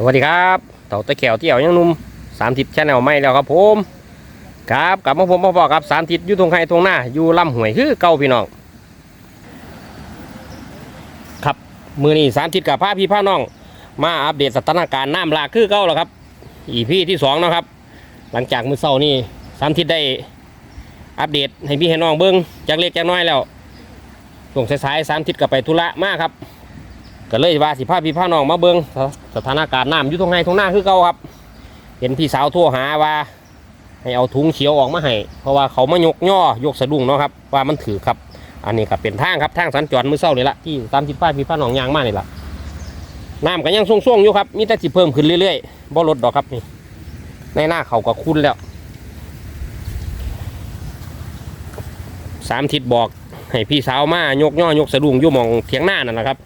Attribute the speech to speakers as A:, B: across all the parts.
A: สวัสดีครับเต่าตะแขวเที่ยวยังนุ่มสามทิศแชาแนลไม่แล้วครับผมครับกลับมาผมมาบอกครับสามทิศอยู่ตรงไห้ตรงหน้าอยู่ลำห้วยคือเก่าพี่น้องครับมือนี้สามทิศกับพาพี่พาน้อง มาอัปเดตสถานการณ์น้ำหลากคือเก่าแล้วครับอีพี่ที่สองนะครับ หลังจากมือเศร้านี่สามทิศได้อัปเดตให้พี่ให้น้องเบิ้งจากเล็กจากน้อยแล้วส่งสายๆสามทิศกับไปธุระมากครับ ก็เลยว่าสิพาพี่พาน้องมาเบิงสถานการณ์น้ำอยู่ตรงไหนตรงหน้าคือเก่าครับ เห็นพี่สาวโทรหาว่า ให้เอาถุงเขียวออกมาให้เพราะว่าเขามายกย่อยกสะดุ้งเนาะครับว่ามันถือครับ อันนี้ก็เป็นทางครับทางสัญจรมือเศร้านี่ละที่ตามทิศป้าพี่พาน้องยางมานี่ละน้ำก็ยังส่งๆอยู่ครับมีแต่สิเพิ่มขึ้นเรื่อยๆบ่ลดดอกครับนี่ในหน้าเขาก็คุ้นแล้วสามทิศบอกให้พี่สาวมายกย่อยกสะดุ้งอยู่มองเถียงหน้านั่นนะครับ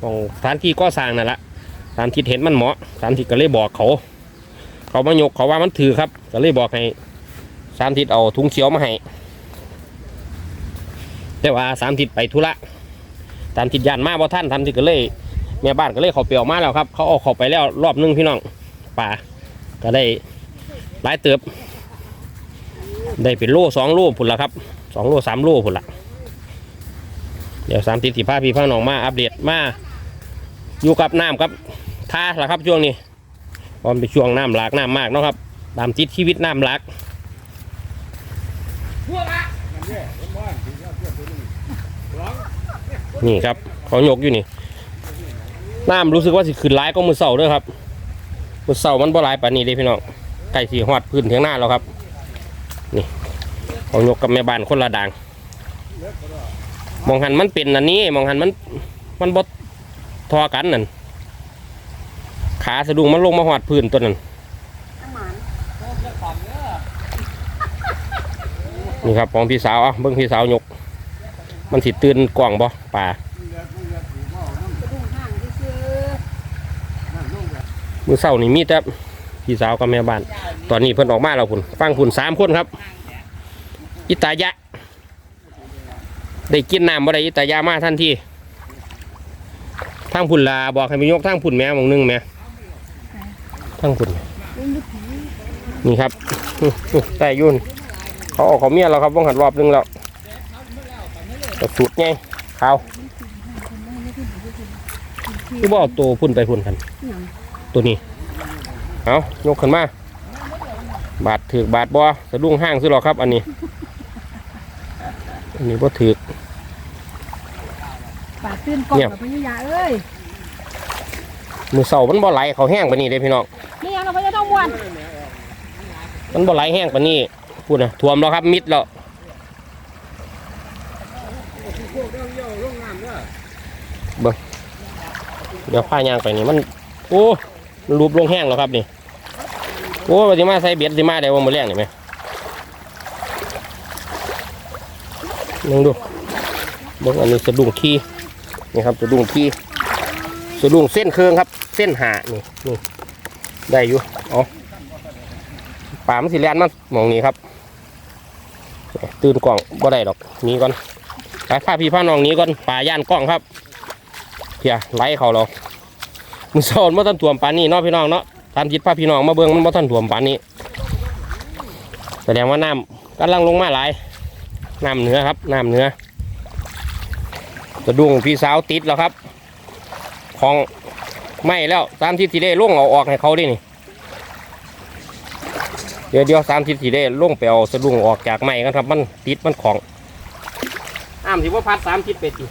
A: ของสถานที่ก่อสร้างนั่นแหละสถานที่เห็นมันเหมาะสถานที่ก็เลยบอกเขา เขามายกเขาว่ามันถือครับ ก็เลยบอกให้สามทิศเอาถุงเขียวมาให้แต่ว่าสามทิศไปธุระสามทิศยานมาบ่ท่านสามทิศก็เลยแม่บ้านก็เลยเขาเปลี่ยวมาแล้วครับ เขาเอาเขาไปแล้วรอบนึงพี่น้องป่าก็ได้หลายเติบ ได้เป็นโลสองโลผุนละครับสองโลสามโลผุนละเดี๋ยวสามทิศสิพาพี่พาน้องมาอัปเดตมา อยู่กับน้ำครับท่าละครับช่วงนี้ตอนเป็นช่วงน้ำหลากน้ำมากเนาะครับ ตามทิศชีวิตน้ำหลากนี่ครับเขายกอยู่นี่น้ำรู้สึกว่าสิขึ้นร้ายก็มือเสาด้วยครับ มือเสามันบ่หลายป่านนี้เลยพี่น้องไก่สีหอดพื้นเทียงหน้าแล้วครับ นี่เขายกกับแม่บ้านคนละด่างมองหันมันเป็นอันนี้มองหันมันมันบด ทอกันนั่นขาสะดุ้งมันลงมาหอดพื้นตัวนั้นนี่ครับของพี่สาวอะเบิ้งพี่สาวยก มันสิตื่นกล่องบ่ป่ามือเศร้านี่มีแต่พี่สาวกับแม่บ้าน ตอนนี้เพิ่นออกมาแล้วพุ่นฟังพุ่นสามคนครับ อิตายะ ได้กินน้ำบ่ได้อิตายะมาทันที ทางพุ่นลาบอกให้ไปยกทางพุ่นแม่มองหนึงแม่ทางพุ่นนี่ครับแต่ยุ่นเขาออกเขาเมียแล้วครับว่างหัดรอบหนึงแล้วสุดไงเขาที่บ่อตัวพุ่นไปพุ่นกันตัวนี้เอายกขึ้นมาบาดถือบาดบ่สะดุ้งห้างซื้อหรอครับ อันนี้ อันนี้บ่ถือ
B: ปากตื้นกล่อง
A: เงียบ
B: กับพญายาเอ้ย
A: มือเสามันบ่ไหลเขาแห้งปานนี้เด้พี่น้อง
B: นี่ยังเราพญาต้องมวน
A: มันบ่ไหลแห้งปานนี้พูดนะท่วมแล้วครับมิดแล้วเบิ่งเดี๋ยวพายางไปนี่มันโอ้มันรูปลงแห้งแล้วครับนี่โอ้ว่าสิมาใส่เบ็ดสิมาได้ว่ามือแรงนี่ไหมนึงดูเบิ่งอันนี้สะดุ้งขี้ นี่ครับสะดุ้งขี้สะดุ้งเส้นเครื่องครับ เส้นหานี่นี่ได้อยู่เอาป่ามันสิแลนมันมองนี้ครับ ตื่นกล่องบ่ได้ดอกนี้ก่อนไปพาพี่พาน้องนี้ก่อนป่าย่านกล้องครับเพียไล่เขาเรามือสอนมาทันถ่วมปานนี้เนาะพี่น้องเนาะตามจิตพาพี่น้องมาเบิ่งมันมาทันถ่วมปานนี้ แสดงว่าน้ำกำลังลงมาหลายน้ำเหนือครับน้ำเหนือ สะดุ้งพี่สาวติดแล้วครับ ของไม่แล้วสามทิศที่ได้ล่วงเอาออกให้เขาดินี่ เดี๋ยวเดี๋ยวสามทิศสีได้ล่วงไปเอาสะดุ้งออกจากไม้กันครับ มันติดมันของอ้ามสิว่าพัดสามทิศไปสิ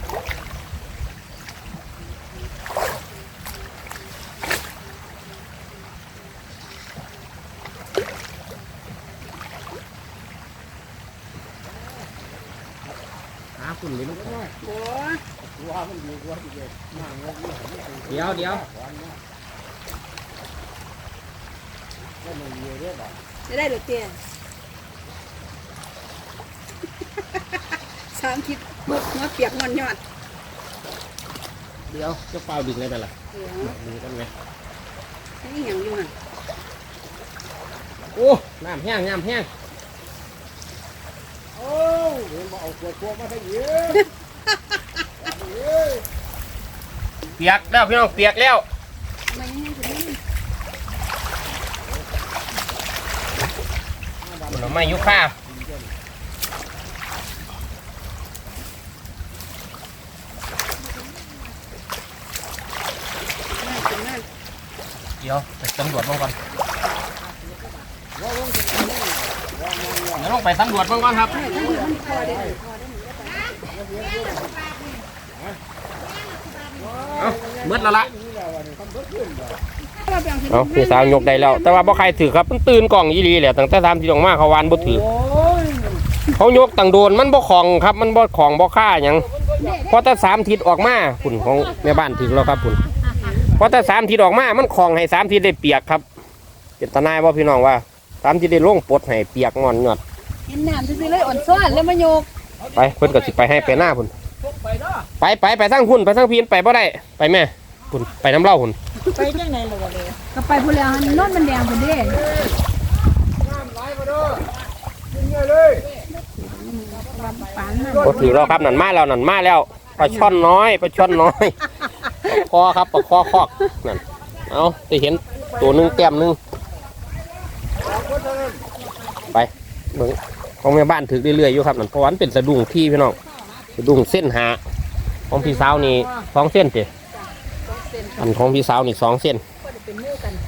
A: หาคุณไม่รู้เดี๋ยวเดี๋ยว
B: จะได้หรือเตี้ยสามคิดมุกหัวเปียกมันยอด
A: เดี๋ยวจะเปล่าดึงเลยไปละ
B: เดี๋ยว
A: ดึงกันไหม
B: นี่อย่างอยู่น่ะ
A: โอ้น้ำแห้งน้ำแห้ง
C: โอ้เห็นบ่เอาขวดขวดมาให้เยอะ
A: เปียกแล้วพี่น้องเปียกแล้ว
B: ทำไมยังไงถึงนี่
A: ผล ไม้ยุค่าเดี๋ยวไปตำรวจบ้างก่อนเดี๋ยวลงไปตำรวจบ้างก่อนครับเอาเมื่อแล้วละ เอาพี่สาวยกได้แล้ว แต่ว่าบ่ใครถือครับมันตื่นกล่องยี่ลีแหละตั้งแต่ทำที่ลงมาเขาวานบ่ถือ
C: โอ้ย
A: เขายกต่างโดนมันบ่ของครับมันบ่ของบ่ค่าหยังเพราะถ้าสามทิศออกมาคุณของแม่บ้านถึงแล้วครับคุณเพราะถ้าสามทิศออกมา มันของให้สามทิศได้เปียกครับเจตนายว่าพี่น้องว่าสามทิศได้ลงปลดให้เปียกงอนหยอด
B: เห็นน้ำซื่อๆเลยอ่อนซ้อนแล้วมาโยก
A: ไปเพิ่นก็สิไปให้ไปหน้าพุ่นไปไปไปทั้งพุ่นไปทั้งพีนไปบ่ได้ไปแม่พุ่นไปน้ำเหล่าพุ่น
B: ไปยังไงล่ะเลยก็ไปพูดแล้วหันโนนมันแดงพุ่นเด้
C: น้ำไหลมาเด้อยิงเงี้ยเลย
B: ปานนั่น
A: บ่ถือเราครับนั่นมาแล้วนั่นมาแล้วปลาช่อนน้อยปลาช่อนน้อยปลาคอครับปลาคอคอกนั่นเอาได้เห็นตัวหนึงแต้มหนึง
C: สองคนเท่านั้น
A: ไปเบิ่งของแม่บ้านถือเรื่อยๆอยู่ครับนั่นเพราะวามันเป็นสะดุ้งที่พี่น้องสะดุ้งเส้นหาของพี่สาวนี่สองเส้นเจ อันของพี่สาวนี่สองเส้น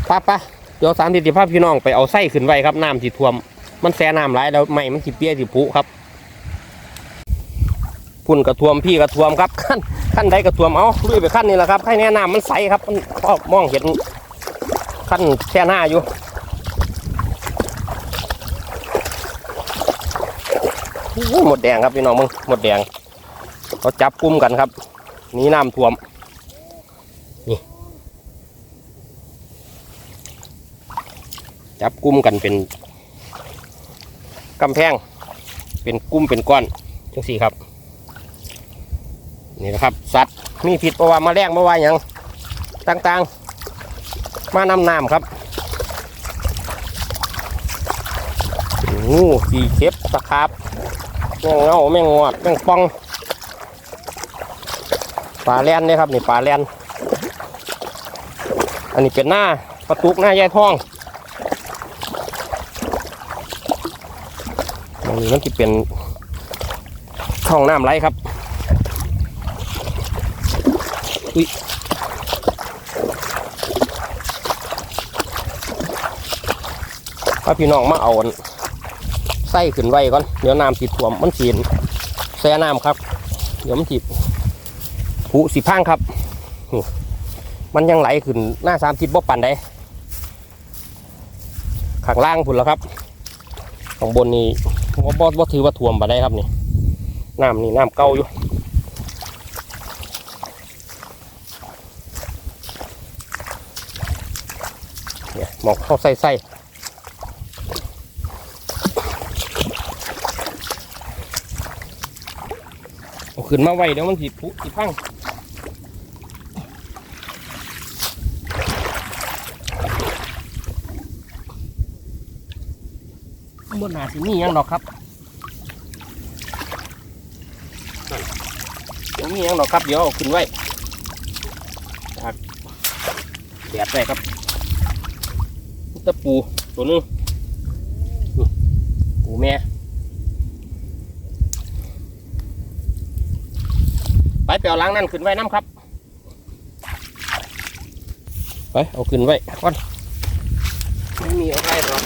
A: ป้าป้าเดี๋ยวสามสิบภาพพี่น้องไปเอาไส้ขึ้นไว้ครับน้ำที่ท่วม มันแซ่น้ำไหลายแล้วไม่มันสิเปียสิผุครับพุ่นกระท่วมพี่กระท่วมครับขั้นขั้นใดกระท่วมเอาลุยไปขั้นนี้แหละครับให้แน่น้ำมันใสครับมันพอมองเห็นขั้นแช่หน้าอยู่โอ้โหหมดแดงครับพี่น้องมึงหมดแดงเขาจับกลุ่มกันครับหนี่น้ำท่วม จับกลุ่มกันเป็นกำแพง เป็นกลุ่มเป็นก้อนจังสี่ครับ นี่นะครับ สัตว์มีผิดประว่ามาแรงมาว่าหยังต่างๆ มานำน้ำครับงูปีเข็บตะขาบแมงเงาแมงงอดแมงป่องปลาแลนเนี่ยครับนี่ปลาแลนอันนี้เป็นหน้าประตุกหน้าแยายทอง นี้มันจะเป็นช่องน้ำไหลครับอุ้ยถ้าพี่น้องมาเอาอันใส่ขึ้นไว้ก่อน เดี๋ยวน้ำติดท่วมมันสีนแช่น้ำครับ เดี๋ยวมันติดผูสีพังครับ มันยังไหลขึ้นหน้าสามทิศบ่ปั่นได้ข้างล่างพุ่นแล้วครับข้างบนนี่ บ่บ่บ่ถือว่าท่วมปานได้ครับนี่น้ำนี่น้ำเก่าอยู่เนี่ยหมอกเข้าใส่ใส่ขึ้นมาไว้เดี๋ยวมันสิผุสิพัง บนหาสิมียังดอกครับนั่นบ่มีหยังดอกครับ เดี๋ยวเอาขึ้นไว้ตากแดดไว้ครับตะปูตัวนึงปูแม่ไปเปล่าล้างนั่นขึ้นไว้น้ำครับ ไปเอาขึ้นไว้ก่อนไม่มีอะไรหรอก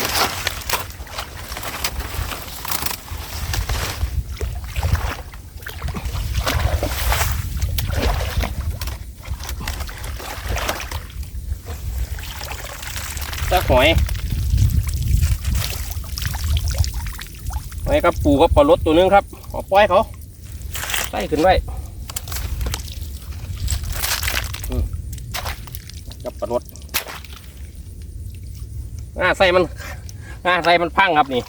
A: ตะ หอยหอยกับปูกับปลาลดตัวนึงครับเอาปล่อยเขาใส่ขึ้นไว้กับปลาลดง่าใส่มันง่าใส่มันพังครับนี่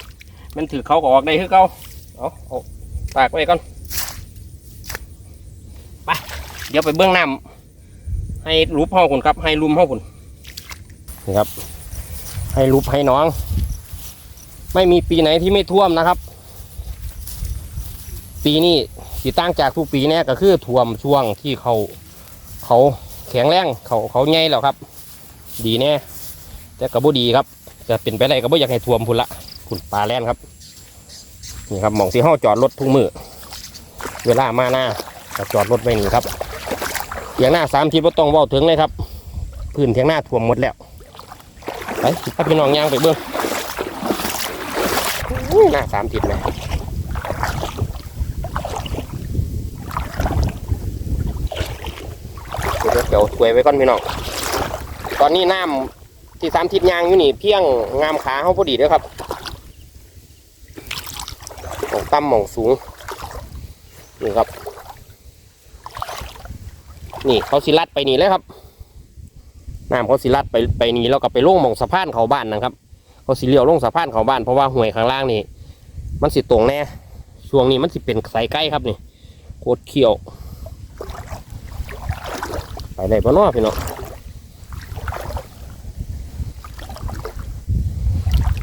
A: มันถือเขาก็ออกได้คือเขาเอาเอาตากไว้ก่อนไปเดี๋ยวไปเบื้องน้ำให้รูปห้องคุณครับ ให้รุมห้องคุณนะครับ ให้รูปให้น้อง ไม่มีปีไหนที่ไม่ท่วมนะครับ ปีนี้สีตั้งจากทุกปีเนี่ยก็คือท่วมช่วงที่เขาเขาแข็งแรงเขาเขาใหญ่แล้วครับ ดีแน่แต่กระบุดีครับ จะเป็นไปได้กระบุอยากให้ท่วมพุ่นละขุนปลาแล่นครับนี่ครับหมองที่ห้าจอดรถทุกมือเวลามาหน้าก็จอดรถไว้นี่ครับเถียงหน้าสามทิศว่าต้องว่าถึงเลยครับ พื้นเถียงหน้าท่วมหมดแล้ว ไปพาพี่น้องย่างไปเบิ้งอุ้ยหน้าสามทิศไหมเดี๋ยวเดี๋ยวถวยไว้ก่อนพี่น้อง ตอนนี้น้ำที่สามทิศยางอยู่นี่ เพียงงามขาเขาพอดีเด้อครับหมองต่ำหมองสูง นี่ครับ นี่เขาสิลัดไปนี่เลยครับ น้ำเขาสิลัดไปไปนี่แล้วก็ไปลงหมองสะพานเขาบ้านนะครับเขาสิเลี้ยวลงสะพานเขาบ้านเพราะว่าห่วยข้างล่างนี่มันสิตรงแน่ช่วงนี้มันสิเป็นสายใกล้ครับนี่โคตรเขียว ไปได้ปะเนาะพี่น้อง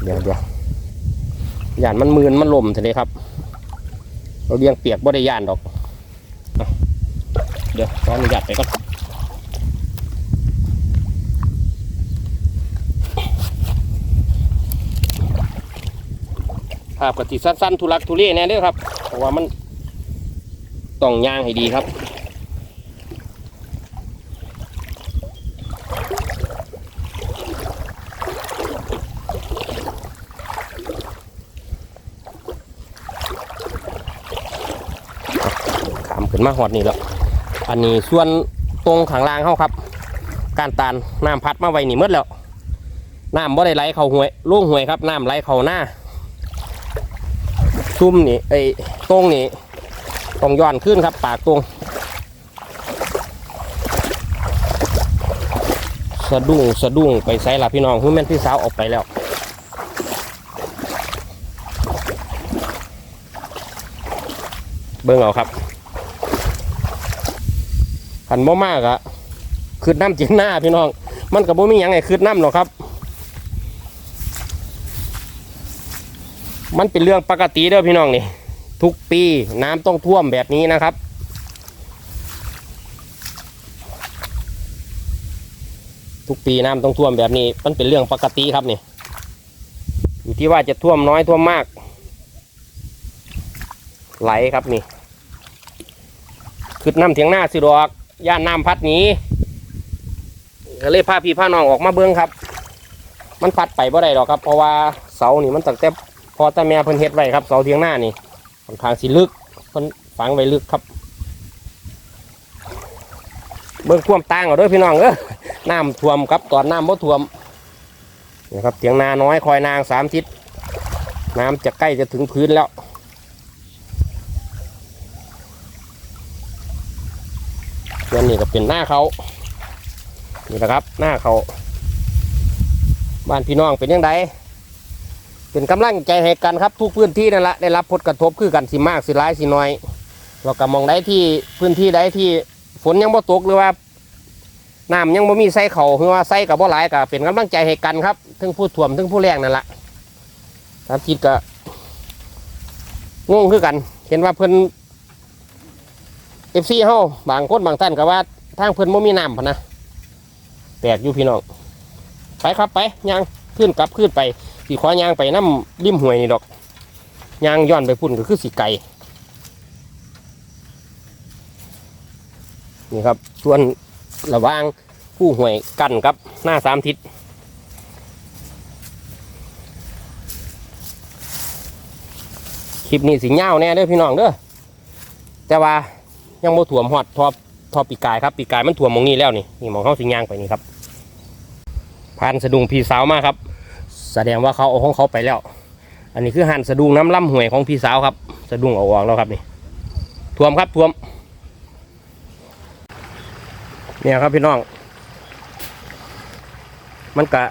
A: เดี๋ยวเดี๋ยวย่านมันมืนมันลมทะเลครับ เราเลี้ยงเปียกบ่ได้ย่านดอกเดี๋ยวขออนุญาตไปก่อนาพกติสั้นๆทุลักทุเลแน่เด้อครับเพราะว่ามันต้องย่างให้ดีครับขามขึ้นมาหอดนี่แล้วอันนี้ส่วนตรงข้างล่างเขาครับ การตานน้ำพัดมาไว้นี่หมดแล้วน้ำบ่ได้ไหลเข้าหวยลุ่งหวยครับน้ำไหลเข้าหน้า ซุ่มนี่ไอ้ตรงนี่ต้องย้อนขึ้นครับปากตรงสะดุ้งสะดุ้งไปใส่ละพี่น้องคือแม่นพี่สาวออกไปแล้วเบิ่งเอาครับขันบ่มากอะคืดน้ำเจียงหน้าพี่น้อง มันกับบ่มีหยังไงคืดน้ำหรอกครับ มันเป็นเรื่องปกติเด้อพี่น้องนี่ ทุกปีน้ำต้องท่วมแบบนี้นะครับ ทุกปีน้ำต้องท่วมแบบนี้ มันเป็นเรื่องปกติครับนี่ อยู่ที่ว่าจะท่วมน้อยท่วมมาก ไหลครับนี่ขึ้นน้ำเถียงหน้าสิดอกย่านน้ำพัดนี้ก็เลยพาพี่พาน้องออกมาเบิ้องครับ มันพัดไปบ่ได้ดอกครับ เพราะว่าเสานี่มันตั้งแต่ พอแต่แม่เพิ่นเฮ็ดไว้ครับเสาเถียงหน้านี่ค่อนข้างสิลึกเพิ่นฝังไว้ลึกครับ เบิ้งควมต่างเอาด้วยพี่น้องเออน้ำท่วมครับตอนน้ำบ่ท่วมนี่ครับเถียงนาน้อยคอยนางสามทิศน้ำจะใกล้จะถึงพื้นแล้วส่วนนี้ก็เป็นหน้าเขานี่นะครับหน้าเขาบ้านพี่น้องเป็นยังไง เป็นกำลังใจให้กันครับทุกพื้นที่นั่นแหละได้รับผลกระทบคือกันสิมากสิร้ายสิน้อย เราก็มองได้ที่พื้นที่ใดที่ฝนยังบ่ตกหรือว่าน้ำยังบ่มีใส่เขาหรือว่าใส่กับบ่หลายก็เป็นกำลังใจให้กันครับทั้งผู้ถ่วมทั้งผู้แรงนั่นแหละตามจิตก็งงคือกัน เห็นว่าเพิ่นเอฟซีเฮาบางคนบางท่านก็ว่าทางเพิ่นบ่มีน้ำพนะแปลกอยู่พี่น้องไปครับไปย่างขึ้นกลับขึ้นไป สีขอย่างไปน้ำริมห้วยนี่ดอกยางย้อนไปพุ่นก็คือสีไก่นี่ครับ ส่วนระว่างผู้ห้วยกันครับหน้าสามทิศคลิปนี้สิเงาแน่เด้อพี่น้องเด้อแต่ว่ายังบ่ถ่วมหอดทอทอปีกายครับปีกายมันถ่วมมองนี้แล้วนี่นี่มองเข้าสิย่างไปนี่ครับพันสะดุงพี่สาวมาครับ แสดงว่าเขาเอาของเขาไปแล้ว อันนี้คือหันสะดุ้งน้ำล่ำห่วยของพี่สาวครับ สะดุ้งเอาออกแล้วครับนี่ถ่วมครับถ่วม เนี่ยครับพี่น้อง มันกะ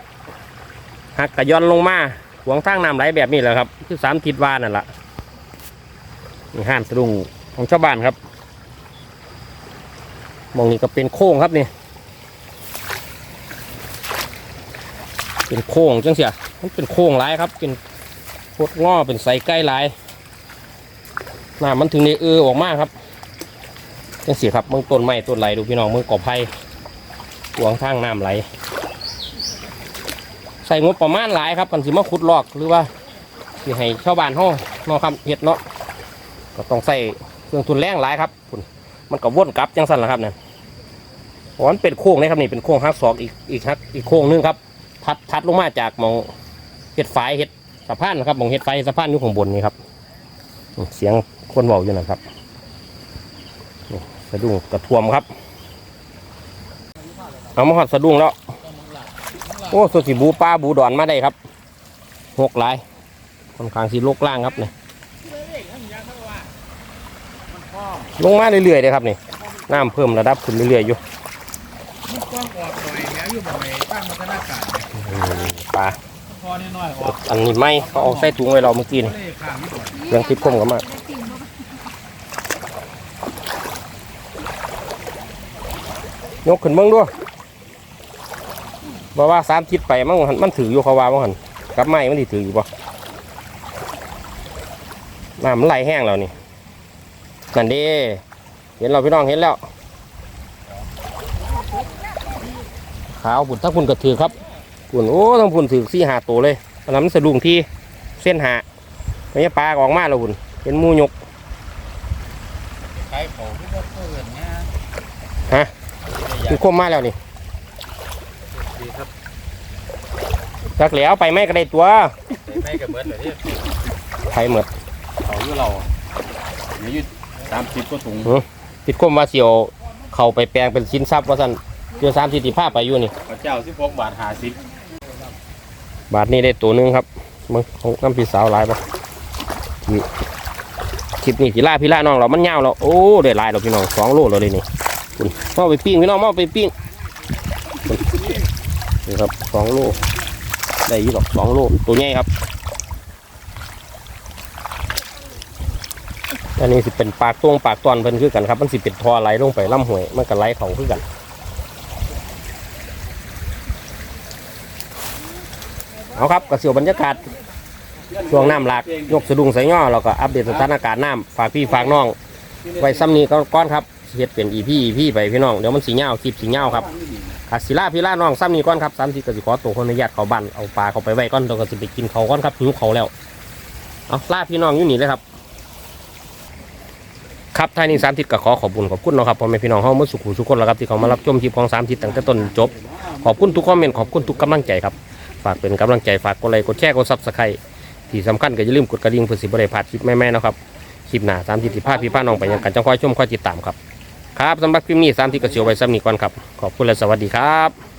A: หักกะย้อนลงมาหวงทางน้ำไหลแบบนี้แหละครับ คือสามทิศวานั่นแหละนี่หันสะดุ้งของชาวบ้านครับมองนี่ก็เป็นโค้งครับนี่ เป็นโค้งจังเสียมันเป็นโค้งหลายครับ เป็นโคตรงอเป็นใสใกล้หลายน้ำมันถึงในเออออกมากครับจังเสียครับมืองต้นไม้ต้นไหลดูพี่น้องมืองกอไผ่หวงทางน้ำไหล ใส่งบประมาณหลายครับกันสิมาขุดลอกหรือว่าที่ให้ชาวบ้านห้องเนาะครับเฮ็ดเนาะก็ต้องใส่เครื่องทุนแรงหลายครับคุณมันก็วนกลับจังสั่นละครับเนี่ยเพราะมันเป็นโค้งนะครับนี่เป็นโค้งฮักศอกอีกอีกฮักอีกโค้งนึงครับ ทัดทัดลงมาจากมองเฮ็ดฝายเฮ็ดสะพานนะครับมองเฮ็ดไฟสะพานอยู่ข้างบนนี่ครับเสียงคนเบาอยู่นะครับสะดุ้งกระท่วมครับ เอามาหอดสะดุ้งแล้ว โอ้สดสีบูปลาบูดอนมาได้ครับหกหลายค่อนข้างสีโลกล่างครับเนี่ยลงมาเรื่อยๆเลยครับนี่น้ำเพิ่มระดับขึ้นเรื่อยๆอยู่
C: มันกว้างออกหน่อยแม้อยู่บ่อยตั้งมันก็น่าการ
A: อืม ปลา
C: พอนิดหน่อยออก
A: อันนี้ไม่เขาเอาใส่ถุงไว้เราเมื่อกี้นี่
C: เล่ข้างนิดหน่อย
A: เรื่องทิพย์คมกันมากยกขึ้นเบิ้งด้วยบอกว่าสามทิศไปมันมันถืออยู่เขาว่ามันหันกลับไม้มันถืออยู่ปะน้ำมันไหลแห้งแล้วนี่นั่นด้เห็นเราพี่น้องเห็นแล้วขาวบุญทั้งพุ่นก็ถือครับ พุ่นโอ้ทั้งพุ่นถือสี่หาตัวเลยตอนนั้นมันสะดุ้งที่เส้นหาไม่ใช่ปลาออกมาแล้วพุ่นเห็นหมูยก
C: ใช้ของที่พวกเพื่อนเนี่ย
A: ฮะคือคมมาแล้วนี่
C: ดีครับ
A: จักแหล้วไปไม่ก็ได้ตัว
C: ไม่กับเบิร์ดเลยที่
A: ไทยหมด
C: เขาอยู่เรามีอยู่สามสิบก็ถุง
A: ติดคมว่าเสียวเข้าไปแปลงเป็นสินทรัพย์ว่าสั่นเดือสามสิบสิบห้าไปอยู่นี่
C: พระเจ้าสิบหกบาทหาสิบ บา
A: ทนี้ได้ตัวหนึงครับมึงของน้ำพี่สาวหลายปทีคลิปนี้ที่ล่าพี่ล่าน้องเรา มันยาวแล้วโอ้ได้ลายเราพี่น้องสองโลเราเลยนี่คุณมาไปปิ้งพี่น้องมาไปปิ้งนี่ครับสองโลได้ยี่หรอกสองโลตัวใหญ่ครับอันนี้สิเป็นปากตวงปากตอนเพิ่นคือกันครับ มันสิเป็นทอไหลลงไปล่ำหวยมันก็ไหลเขาคือกัน เอาครับกระเสียวบรรยากาศช่วงน้ำหลากยกสะดุ้งใส่ย่อเราก็อัปเดตสถานการณ์น้ำฝากพี่ฝากน้องไว้ซ้ำนี้ก็ก้อนครับเฮ็ดเป็นอีพี่พี่ไปพี่น้องเดี๋ยวมันสีเงาคลิปสีเงาครับขัดศิลาพี่ล่าน้องซ้ำนี้ก้อนครับซ้ำที่กสิขอตัวคนอนุญาตเขาบันเอาปลาเขาไปไว้ก้อนตัวก็สิไปกินเขาก้อนครับหิวเขาแล้วเอาลาพี่น้องอยู่นี่เลยครับครับท่านี้สามทิศก็ขอขอบคุณขอบคุณเนาะครับพ่อแม่พี่น้องเฮาเมื่อสุขุสุขคนแล้วครับที่เขามารับชมคลิปของสามทิศตั้งแต่ต้นจนจบขอบคุณทุกคอมเมนต์ขอบคุณทุกกำลังใจครับ ฝากเป็นกำลังใจฝากกดไลค์กดแชร์กดซับสไครต์ที่สำคัญก็อย่าลืมกดกระดิ่งเพื่อสิบริพลาดคลิปแม่ๆนะครับคลิปหน้าสามทิศที่พาพี่พาน้องไปยังกันจังคอยชมคอยติดตามครับครับสำหรับคลิปนี้สามที่ก็เสียวไว้ซ้ำนี้ก่อนครับขอบคุณและสวัสดีครับ